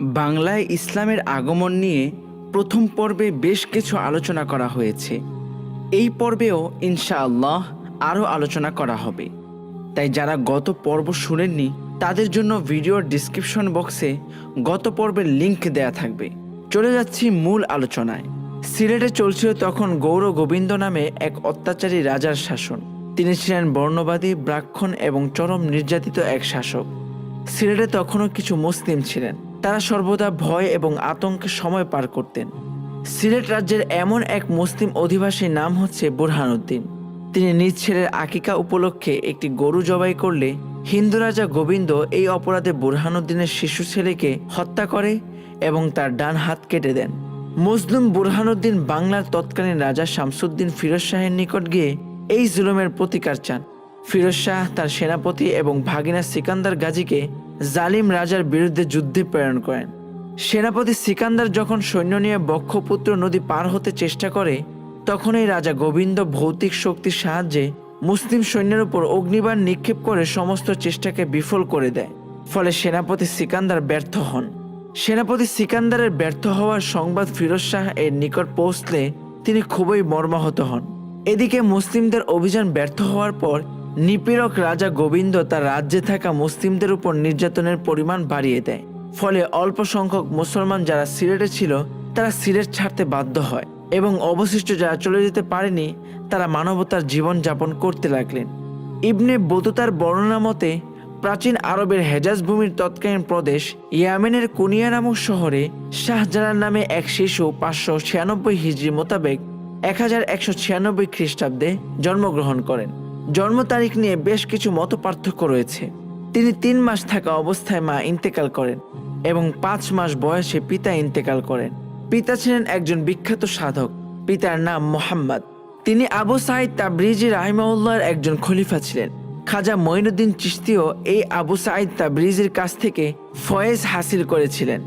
বাংলায় ইসলামের আগমন নিয়ে প্রথম পর্বে বেশ কিছু আলোচনা করা হয়েছে। এই পর্বেও ইনশাআল্লাহ আরও আলোচনা করা হবে। তাই যারা গত পর্ব শুনেননি, তাদের জন্য ভিডিওর ডিসক্রিপশন বক্সে গত পর্বের লিংক দেয়া থাকবে। চলে যাচ্ছি মূল আলোচনায়। সিলেটে চলছিল তখন গৌর গোবিন্দ নামে এক অত্যাচারী রাজার শাসন। তিনি ছিলেন বর্ণবাদী ব্রাক্ষণ এবং চরম নির্যাতিত এক শাসক। সিলেটে তখনও কিছু মুসলিম ছিলেন। তারা সর্বদা ভয় এবং আতঙ্কে সময় পার করতেন। সিলেট রাজ্যের এমন এক মুসলিম অধিবাসীর নাম হচ্ছে বুরহানুদ্দিন তিনি নিজ ছেলের আকিকা উপলক্ষে একটি গরু জবাই করলে হিন্দু রাজা গোবিন্দ এই অপরাধে বুরহানুদ্দিনের শিশু ছেলেকে হত্যা করে এবং তার ডান হাত কেটে দেন। মুসলিম বুরহানুদ্দিন বাংলার তৎকালীন রাজা শামসুদ্দিন ফিরোজ শাহের নিকট গিয়ে এই জুলুমের প্রতিকার চান। ফিরোজ শাহ তার সেনাপতি এবং ভাগিনা সিকান্দার গাজীকে জালিম রাজার বিরুদ্ধে যুদ্ধে প্রেরণ করেন। সেনাপতি সিকান্দার যখন সৈন্য নিয়ে বক্ষপুত্র নদী পার হতে চেষ্টা করে তখন এই রাজা গোবিন্দ ভৌতিক শক্তির সাহায্যে মুসলিম সৈন্যের উপর অগ্নিবাণ নিক্ষেপ করে সমস্ত চেষ্টাকে বিফল করে দেয়। ফলে সেনাপতি সিকান্দার ব্যর্থ হন। সেনাপতি সিকান্দারের ব্যর্থ হওয়ার সংবাদ ফিরোজ শাহ এর নিকট পৌঁছলে তিনি খুবই মর্মাহত হন। এদিকে মুসলিমদের অভিযান ব্যর্থ হওয়ার পর নিপীড়ক রাজা গোবিন্দ তার রাজ্যে থাকা মুসলিমদের উপর নির্যাতনের পরিমাণ বাড়িয়ে দেয়। ফলে অল্প সংখ্যক মুসলমান যারা সিলেটে ছিল, তারা সিলেট ছাড়তে বাধ্য হয় এবং অবশিষ্ট যারা চলে যেতে পারেনি, তারা মানবতার জীবন যাপন করতে লাগলেন। ইবনে বতুতার বর্ণনা মতে, প্রাচীন আরবের হেজাজ ভূমির তৎকালীন প্রদেশ ইয়ামেনের কুনিয়া নামক শহরে শাহজালাল নামে এক শিশু পাঁচশো ছিয়ানব্বই হিজড়ি মোতাবেক এক হাজার একশো ছিয়ানব্বই খ্রিস্টাব্দে জন্মগ্রহণ করেন। জন্ম তারিখ নিয়ে বেশ কিছু মত পার্থক্য রয়েছে। তিনি তিন মাস থাকা অবস্থায় মা ইন্তেকাল করেন এবং পাঁচ মাস বয়সে পিতা ইন্তেকাল করেন। পিতা ছিলেন একজন বিখ্যাত সাধক। পিতার নাম মোহাম্মদ। তিনি আবু সাইদ তাবরিজি রাহিমাউল্লাহর একজন খলিফা ছিলেন। খাজা মঈনুদ্দিন চিস্তিও এই আবু সাইদ তাবরিজির কাছ থেকে ফয়েজ হাসিল করেছিলেন।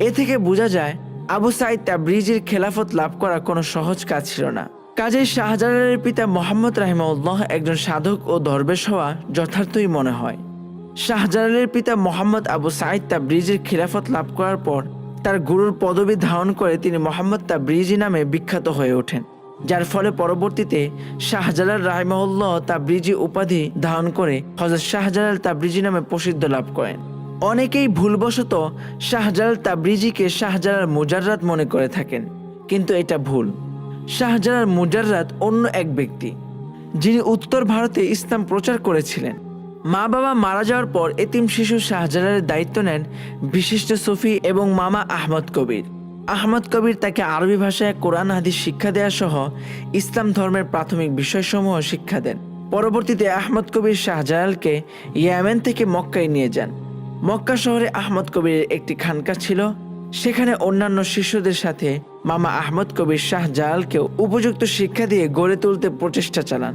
এ থেকে বোঝা যায়, আবু সাইদ তাবরিজির খেলাফত লাভ করা কোনো সহজ কাজ ছিল না। কাজেই শাহজালালের পিতা মোহাম্মদ রাহিমাউল্লাহ একজন সাধক ও দরবেশ হওয়া যথার্থই মনে হয়। শাহজালালের পিতা মোহাম্মদ আবু সাইদ তাবরিজির খিলাফত লাভ করার পর তার গুরুর পদবি ধারণ করে তিনি মোহাম্মদ তাবরিজি নামে বিখ্যাত হয়ে ওঠেন, যার ফলে পরবর্তীতে শাহজালাল রাহিমাউল্লাহ তাবরিজি উপাধি ধারণ করে হজরত শাহজালাল তাবরিজি নামে প্রসিদ্ধ লাভ করেন। অনেকেই ভুলবশত শাহজালাল তাবরিজিকে শাহজালাল মুজাররাত মনে করে থাকেন, কিন্তু এটা ভুল। শাহজালাল মুজাররাত অন্য এক ব্যক্তি, যিনি উত্তর ভারতে ইসলাম প্রচার করেছিলেন। মা বাবা মারা যাওয়ার পর এতিম শিশু শাহজালালের দায়িত্ব নেন বিশিষ্ট সুফি এবং মামা আহমদ কবির। আহমদ কবির তাকে আরবি ভাষায় কোরআন, হাদিস, শিক্ষা দেওয়া সহ ইসলাম ধর্মের প্রাথমিক বিষয়সমূহ শিক্ষা দেন। পরবর্তীতে আহমদ কবির শাহজালালকে ইয়ামেন থেকে মক্কায় নিয়ে যান। মক্কা শহরে আহমদ কবিরের একটি খানকা ছিল। সেখানে অন্যান্য শিশুদের সাথে মামা আহমদ কবির শাহজালালকেও উপযুক্ত শিক্ষা দিয়ে গড়ে তুলতে প্রচেষ্টা চালান।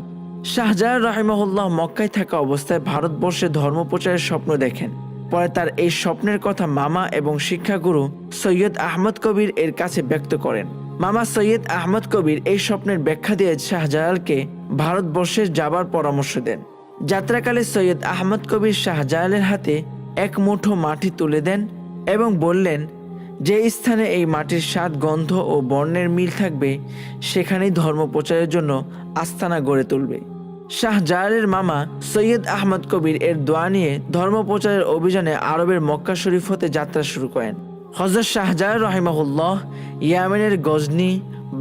শাহজালাল রাহিমহুল্লাহ মক্কায় থাকা অবস্থায় ভারতবর্ষে ধর্ম প্রচারের স্বপ্ন দেখেন। পরে তার এই স্বপ্নের কথা মামা এবং শিক্ষাগুরু সৈয়দ আহমদ কবির এর কাছে ব্যক্ত করেন। মামা সৈয়দ আহমদ কবির এই স্বপ্নের ব্যাখ্যা দিয়ে শাহজালালকে ভারতবর্ষে যাবার পরামর্শ দেন। যাত্রাকালে সৈয়দ আহমদ কবির শাহজালালের হাতে এক মুঠো মাটি তুলে দেন এবং বললেন যে স্থানে এই মাটির স্বাদ, গন্ধ ও বর্ণের মিল থাকবে, সেখানেই ধর্ম প্রচারের জন্য আস্তানা গড়ে তুলবে। শাহজালালের মামা সৈয়দ আহমদ কবির এর দোয়া নিয়ে ধর্ম প্রচারের অভিযানে আরবের মক্কা শরীফ হতে যাত্রা শুরু করেন। হজরত শাহজালাল রহিমাহুল্লাহ ইয়ামেনের গজনি,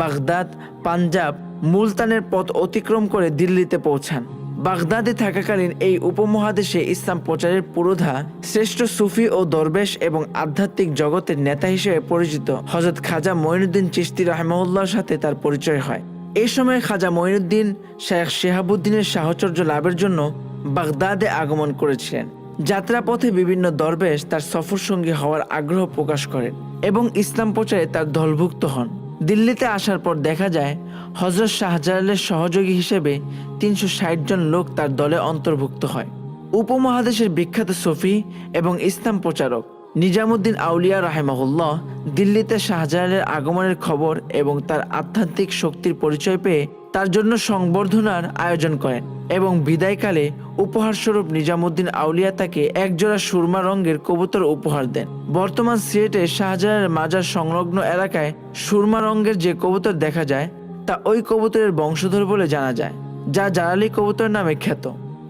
বাগদাদ, পাঞ্জাব, মুলতানের পথ অতিক্রম করে দিল্লিতে পৌঁছান। বাগদাদে থাকাকালীন এই উপমহাদেশে ইসলাম প্রচারের পুরোধা শ্রেষ্ঠ সুফি ও দরবেশ এবং আধ্যাত্মিক জগতের নেতা হিসেবে পরিচিত। হজরত খাজা মঈনুদ্দিন চিস্তি রহমউল্লাহর সাথে তার পরিচয় হয়। এই সময় খাজা মঈনুদ্দিন শেখ শেহাবুদ্দিনের সাহচর্য লাভের জন্য বাগদাদে আগমন করেছিলেন। যাত্রাপথে বিভিন্ন দরবেশ তার সফর সঙ্গী হওয়ার আগ্রহ প্রকাশ করেন এবং ইসলাম প্রচারে তার দলভুক্ত হন। দিল্লিতে আসার পর দেখা যায়, হজরত শাহজালালের সহযোগী হিসেবে তিনশো ষাট জন লোক তার দলে অন্তর্ভুক্ত হয়। উপমহাদেশের বিখ্যাত সফি এবং ইসলাম প্রচারক নিজামুদ্দিন আউলিয়া রাহেমাহুল্লাহ দিল্লিতে শাহজালালের আগমনের খবর এবং তার আধ্যাত্মিক শক্তির পরিচয় পেয়ে তার জন্য সংবর্ধনার আয়োজন করেন এবং বিদায়কালে উপহারস্বরূপ নিজামুদ্দিন আউলিয়া তাকে একজোড়া সুরমা রঙের কবুতর উপহার দেন। বর্তমান সিলেটে শাহজাহানের মাজার সংলগ্ন এলাকায় সুরমা রঙের যে কবুতর দেখা যায়, তা ওই কবুতরের বংশধর বলে জানা যায়, যা জালালি কবুতর নামে খ্যাত।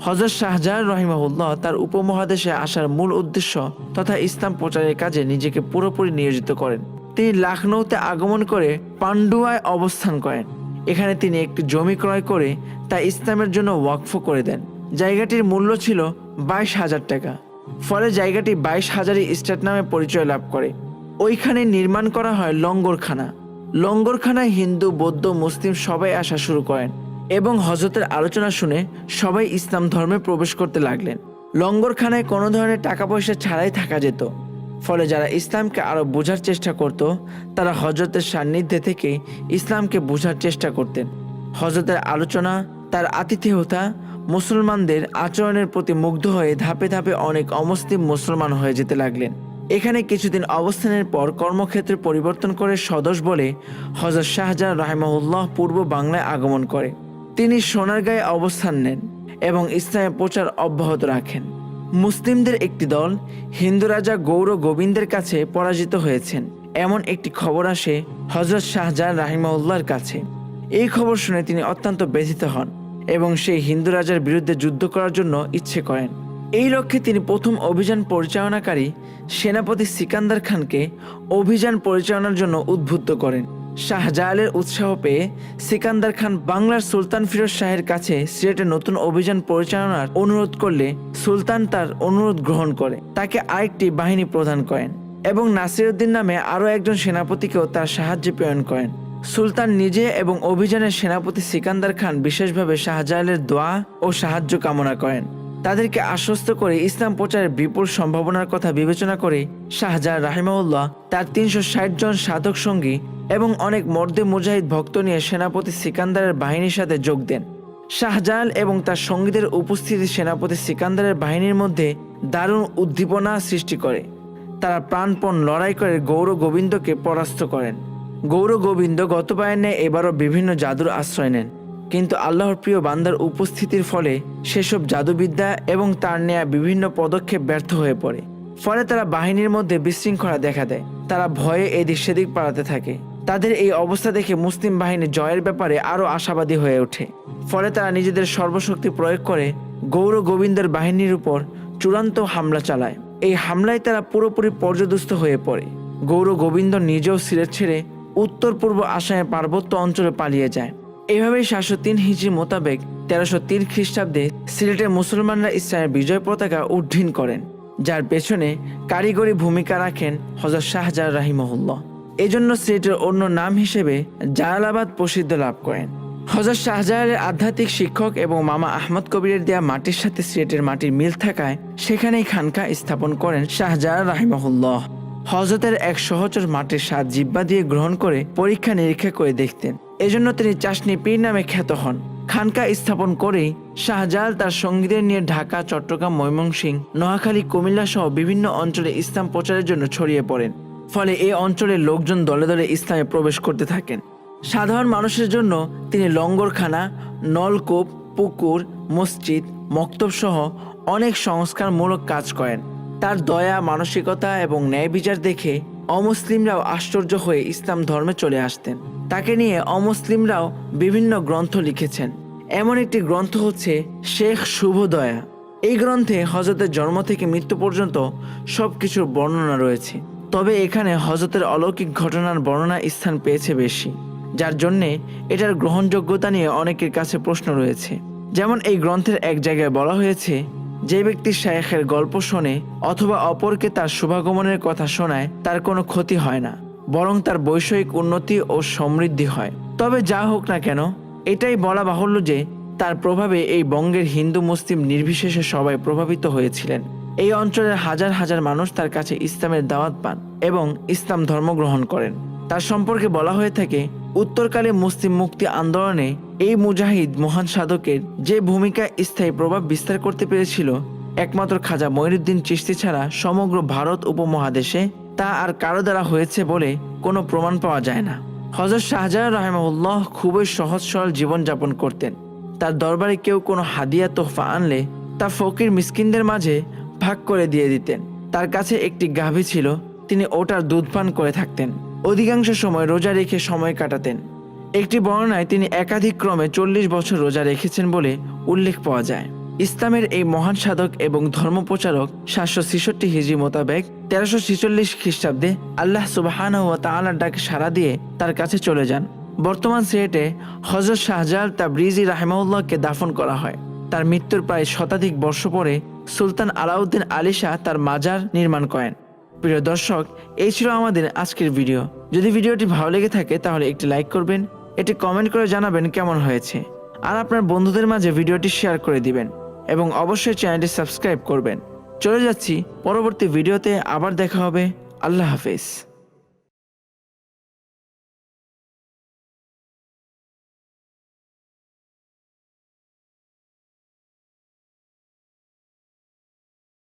হজরত শাহজাহান রহিমাহুল্লাহ তার উপমহাদেশে আসার মূল উদ্দেশ্য তথা ইসলাম প্রচারের কাজে নিজেকে পুরোপুরি নিয়োজিত করেন। তিনি লখনৌতে আগমন করে পান্ডুয়ায় অবস্থান করেন। এখানে তিনি একটি জমি ক্রয় করে তা ইসলামের জন্য ওয়াকফ করে দেন। জায়গাটির মূল্য ছিল বাইশ হাজার টাকা। ফলে জায়গাটি বাইশ হাজারি স্টেট নামে পরিচয় লাভ করে। ওইখানে নির্মাণ করা হয় লঙ্গরখানা। লঙ্গরখানায় হিন্দু, বৌদ্ধ, মুসলিম সবাই আসা শুরু করেন এবং হজরতের আলোচনা শুনে সবাই ইসলাম ধর্মে প্রবেশ করতে লাগলেন। লঙ্গরখানায় কোনো ধরনের টাকা পয়সা ছাড়াই থাকা যেত। ফলে যারা ইসলামকে আরও বোঝার চেষ্টা করত, তারা হজরতের সান্নিধ্যে থেকে ইসলামকে বোঝার চেষ্টা করতেন। হজরতের আলোচনা, তার আতিথেয়তা মুসলমানদের আচরণের প্রতি মুগ্ধ হয়ে ধাপে ধাপে অনেক অমুসলিম মুসলমান হয়ে যেতে লাগলেন। এখানে কিছুদিন অবস্থানের পর কর্মক্ষেত্রে পরিবর্তন করে সদস্য বলে হজরত শাহজাহান রাহিমাহুল্লাহ পূর্ব বাংলায় আগমন করে। তিনি সোনারগাঁয়ে অবস্থান নেন এবং ইসলামের প্রচার অব্যাহত রাখেন। মুসলিমদের একটি দল হিন্দু রাজা গৌর গোবিন্দের কাছে পরাজিত হয়েছেন। এমন একটি খবর আসে হজরত শাহজাহান রাহিমাউল্লাহর কাছে। এই খবর শুনে তিনি অত্যন্ত ব্যথিত হন এবং সেই হিন্দু রাজার বিরুদ্ধে যুদ্ধ করার জন্য ইচ্ছে করেন। এই লক্ষ্যে তিনি প্রথম অভিযান পরিচালনাকারী সেনাপতি সিকান্দার খানকে অভিযান পরিচালনার জন্য উদ্বুদ্ধ করেন। শাহজালালের উৎসাহ পেয়ে সিকান্দার খান বাংলার সুলতান ফিরোজ শাহের কাছে সিলেটে নতুন অভিযান পরিচালনার অনুরোধ করলে সুলতান তার অনুরোধ গ্রহণ করে। তাকে আরেকটি বাহিনী প্রদান করেন এবং নাসিরউদ্দিন নামে আরও একজন সেনাপতিকেও তার সাহায্যে প্রেরণ করেন। সুলতান নিজে এবং অভিযানের সেনাপতি সিকান্দার খান বিশেষভাবে শাহজালালের দোয়া ও সাহায্য কামনা করেন। তাদেরকে আশ্বস্ত করে ইসলাম প্রচারের বিপুল সম্ভাবনার কথা বিবেচনা করে শাহজাহান রাহিমাউল্লাহ তার তিনশো ষাট জন সাধক সঙ্গী এবং অনেক মর্দে মুজাহিদ ভক্ত নিয়ে সেনাপতি সিকান্দারের বাহিনীর সাথে যোগ দেন। শাহজাহান এবং তার সঙ্গীদের উপস্থিতি সেনাপতি সিকান্দারের বাহিনীর মধ্যে দারুণ উদ্দীপনা সৃষ্টি করে। তারা প্রাণপণ লড়াই করে গৌর গোবিন্দকে পরাস্ত করেন। গৌর গোবিন্দ গতবারের ন্যায় এবারও বিভিন্ন জাদুর আশ্রয় নেন। কিন্তু আল্লাহর প্রিয় বান্দার উপস্থিতির ফলে সেসব জাদুবিদ্যা এবং তার নেয়া বিভিন্ন পদক্ষেপ ব্যর্থ হয়ে পড়ে। ফলে তারা বাহিনীর মধ্যে বিশৃঙ্খলা দেখা দেয়। তারা ভয়ে এদিক সেদিক পালাতে থাকে। তাদের এই অবস্থা দেখে মুসলিম বাহিনী জয়ের ব্যাপারে আরও আশাবাদী হয়ে ওঠে। ফলে তারা নিজেদের সর্বশক্তি প্রয়োগ করে গৌর গোবিন্দের বাহিনীর উপর চূড়ান্ত হামলা চালায়। এই হামলায় তারা পুরোপুরি পর্যদস্ত হয়ে পড়ে। গৌর গোবিন্দ নিজেও সিলেট ছেড়ে উত্তর পূর্ব আসামের পার্বত্য অঞ্চলে পালিয়ে যায়। এভাবেই সাতশো তিন হিজড়ি মোতাবেক তেরোশো তিন খ্রিস্টাব্দে সিলেটের মুসলমানরা ইসলামের বিজয় পতাকা উড্ডীন করেন, যার পেছনে কারিগরি ভূমিকা রাখেন হজরত শাহজাহান রাহিমহুল্লাহ। এজন্য সিলেটের অন্য নাম হিসেবে জালালাবাদ প্রসিদ্ধ লাভ করেন। হজরত শাহজাহানের আধ্যাত্মিক শিক্ষক এবং মামা আহমদ কবিরের দেয়া মাটির সাথে সিলেটের মাটির মিল থাকায় সেখানেই খানকা স্থাপন করেন শাহজাহান রাহিমহুল্লাহ। হজরতের এক সহচর মাটির স্বাদ জিব্বা দিয়ে গ্রহণ করে পরীক্ষা নিরীক্ষা করে দেখতেন। এজন্য তিনি চাষনি পীর নামে খ্যাত হন। খানকা স্থাপন করেই শাহজাহাল তার সঙ্গীদের নিয়ে ঢাকা, চট্টগ্রাম ময়মনসিং নোয়াখালী কুমিল্লা সহ বিভিন্ন অঞ্চলে ইসলাম প্রচারের জন্য ছড়িয়ে পড়েন। ফলে এ অঞ্চলের লোকজন দলে দলে ইসলামে প্রবেশ করতে থাকেন। সাধারণ মানুষের জন্য তিনি লঙ্গরখানা, নলকূপ, পুকুর, মসজিদ মক্তব সহ অনেক সংস্কারমূলক কাজ করেন। তার দয়া, মানসিকতা এবং ন্যায় বিচার দেখে অমুসলিমরাও আশ্চর্য হয়ে ইসলাম ধর্মে চলে আসতেন। তাকে নিয়ে অমুসলিমরাও বিভিন্ন গ্রন্থ লিখেছেন। এমন একটি গ্রন্থ হচ্ছে শেখ শুভদয়া। এই গ্রন্থে হজরতের জন্ম থেকে মৃত্যু পর্যন্ত সব কিছুর বর্ণনা রয়েছে। তবে এখানে হজরতের অলৌকিক ঘটনার বর্ণনা স্থান পেয়েছে বেশি, যার জন্যে এটার গ্রহণযোগ্যতা নিয়ে অনেকের কাছে প্রশ্ন রয়েছে। যেমন এই গ্রন্থের এক জায়গায় বলা হয়েছে, যে ব্যক্তি শায়েখের গল্প শোনে অথবা অপরকে তার শুভাগমনের কথা শোনায়, তার কোনো ক্ষতি হয় না। বরং তার বৈষয়িক উন্নতি ও সমৃদ্ধি হয়। তবে যা হোক না কেন, এটাই বলা বাহুল্য যে তার প্রভাবে এই বঙ্গের হিন্দু মুসলিম নির্বিশেষে সবাই প্রভাবিত হয়েছিলেন। এই অঞ্চলের হাজার হাজার মানুষ তার কাছে ইসলামের দাওয়াত পান এবং ইসলাম ধর্ম গ্রহণ করেন। তার সম্পর্কে বলা হয়ে থাকে, উত্তরকালে মুসলিম মুক্তি আন্দোলনে এই মুজাহিদ মহান সাধকের যে ভূমিকা স্থায়ী প্রভাব বিস্তার করতে পেরেছিল, একমাত্র খাজা মঈনুদ্দিন চিশতি ছাড়া সমগ্র ভারত উপমহাদেশে তা আর কারও দ্বারা হয়েছে বলে কোনো প্রমাণ পাওয়া যায় না। হজরত শাহজাহান রাহেমাউল্লাহ খুবই সহজ সরল জীবনযাপন করতেন। তার দরবারে কেউ কোনো হাদিয়া তোহফা আনলে তা ফকির মিসকিনদের মাঝে ভাগ করে দিয়ে দিতেন। তার কাছে একটি গাভী ছিল, তিনি ওটার দুধ পান করে থাকতেন। অধিকাংশ সময় রোজা রেখে সময় কাটাতেন। একটি বর্ণনায় তিনি একাধিক ক্রমে চল্লিশ বছর রোজা রেখেছেন বলে উল্লেখ পাওয়া যায়। ইসলামের এই মহান সাধক এবং ধর্মপ্রচারক সাতশো ছেষট্টি হিজি মোতাবেক তেরোশো ছেচল্লিশ খ্রিস্টাব্দে আল্লাহ সুবাহান ও তাআলার ডাকে সাড়া দিয়ে তার কাছে চলে যান। বর্তমান সিলেটে হজরত শাহজাহান তাবরিজি রাহেমাউল্লাহকে দাফন করা হয়। তার মৃত্যুর প্রায় শতাধিক বর্ষ পরে সুলতান আলাউদ্দিন আলী শাহ তার মাজার নির্মাণ করেন। প্রিয় দর্শক, এই ছিল আমাদের আজকের ভিডিও। যদি ভিডিওটি ভালো লেগে থাকে, তাহলে একটি লাইক করবেন এটি কমেন্ট করে জানাবেন কেমন হয়েছে। আর আপনার বন্ধুদের মাঝে ভিডিওটি শেয়ার করে দিবেন। এবং অবশ্যই চ্যানেলটি সাবস্ক্রাইব করবেন। চলে যাচ্ছি পরবর্তী ভিডিওতে আবার দেখা হবে। আল্লাহ হাফেজ।